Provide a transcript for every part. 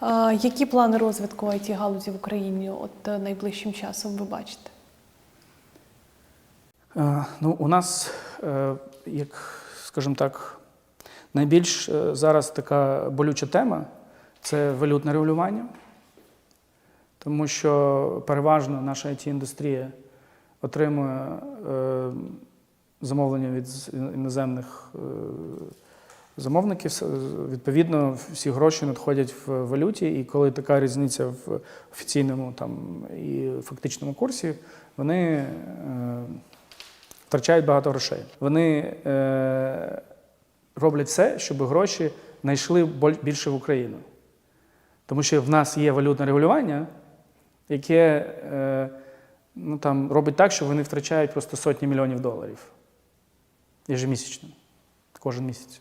А які плани розвитку it галузі в Україні от е, найближчим часом ви бачите? Е, Ну, у нас, е, як скажімо так, найбільш зараз така болюча тема це валютне регулювання, тому що переважно наша it індустрія отримує замовлення від іноземних замовників. Відповідно, всі гроші надходять в валюті, і коли така різниця в офіційному там, і фактичному курсі, вони е, втрачають багато грошей. Вони е, роблять все, щоб гроші знайшли більше в Україну. Тому що в нас є валютне регулювання, яке е, ну, там, робить так, що вони втрачають просто сотні мільйонів доларів єжемісячно, кожен місяць.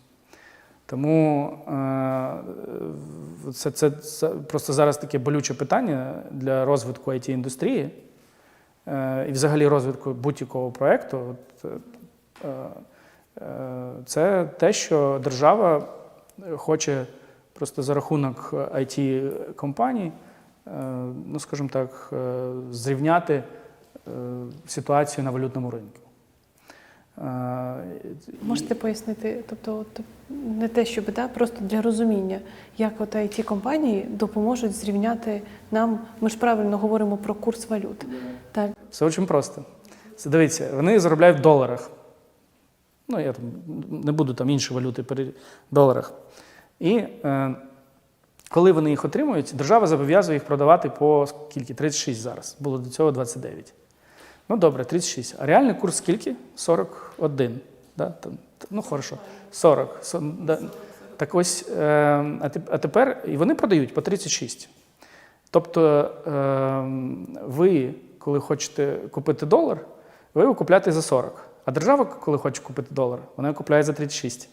Тому е, це, це, це просто зараз таке болюче питання для розвитку it індустрії е, і взагалі розвитку будь-якого проєкту. Е, це те, що держава хоче просто за рахунок it компаній, ну скажімо так, зрівняти ситуацію на валютному ринку. Можете пояснити, тобто, не те, щоб да, просто для розуміння, як от it компанії допоможуть зрівняти нам. Ми ж правильно говоримо про курс валют. Так, Все дуже просто. Дивіться, вони заробляють в доларах. Ну, я там не буду там інші валюти в доларах. І е, коли вони їх отримують, держава зобов'язує їх продавати по скільки? 36 зараз. Було до цього 29. Ну, добре, 36. А реальний курс скільки? 41. Да? Там, ну, хорошо. 40. Со- да. Так ось, е, а тепер і вони продають по 36. Тобто е, ви, коли хочете купити долар, ви його купляєте за 40. А держава, коли хоче купити долар, вона його купляє за 36.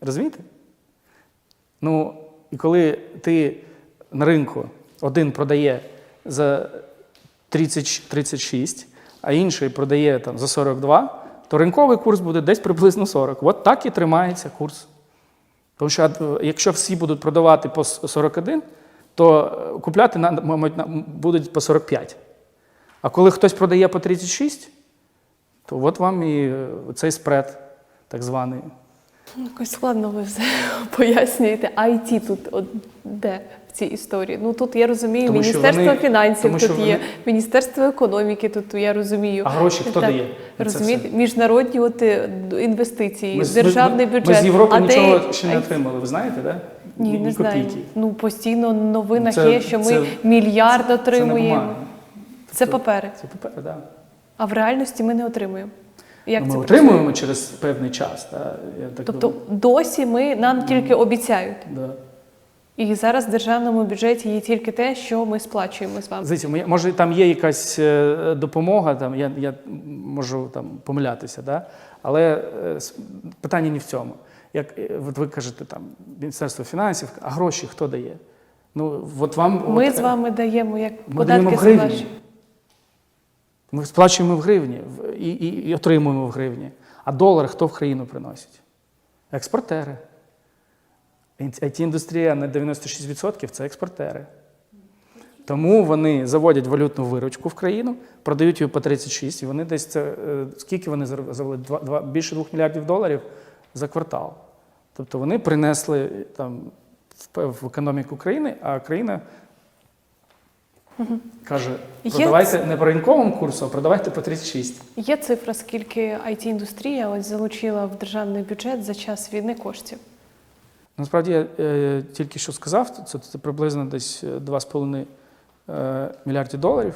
Розумієте? Ну, і коли ти на ринку один продає за 30, 36, а інший продає там, за 42, то ринковий курс буде десь приблизно 40. От так і тримається курс. Тому що е, якщо всі будуть продавати по 41, то е, купляти будуть по 45. А коли хтось продає по 36, то от вам і е, цей спред, так званий. Ну, якось складно ви все пояснюєте. IT тут от де в цій історії? Ну тут я розумію, Тому Міністерство вони- фінансів тому тут є, вони- Міністерство економіки тут я розумію. А гроші хто Так, дає? Розумієте, міжнародні от, е, інвестиції, Ми державний ми, бюджет. Ми з Європи а де нічого ще не отримали, ви знаєте, так? Да? Ні, Ні- не знаю. копійки. Ну постійно в новинах Це- є, що ми це- мільярд Це не отримуємо. Це папери. Це папери, так. Да. А в реальності ми не отримуємо. Як Ну, це ми працює? отримуємо через певний час. Да? Я так Тобто думаю. досі ми нам тільки обіцяють. Да. І зараз в державному бюджеті є тільки те, що ми сплачуємо з вами. Дивіться, може там є якась е, допомога, там, я, я можу там, помилятися, да? але е, питання не в цьому. Як е, от ви кажете, там, Міністерство фінансів, а гроші хто дає? Ну, от вам, Ми от, з вами даємо як Ми податки в гривні. Ми сплачуємо в гривні і, і, і отримуємо в гривні. А долар хто в країну приносить? Експортери. it індустрія на 96% це експортери. Тому вони заводять валютну виручку в країну, продають її по 36, і вони десь це е, скільки вони завели? Два, більше 2 мільярдів доларів за квартал. Тобто вони принесли е, там в економіку країни, а країна каже: Є продавайте не по ринковому курсу, а продавайте по 36. Є цифра, скільки it індустрія ось залучила в державний бюджет за час війни коштів. Насправді я е, тільки що сказав, це, це приблизно десь е, 2,5 е, мільярди доларів.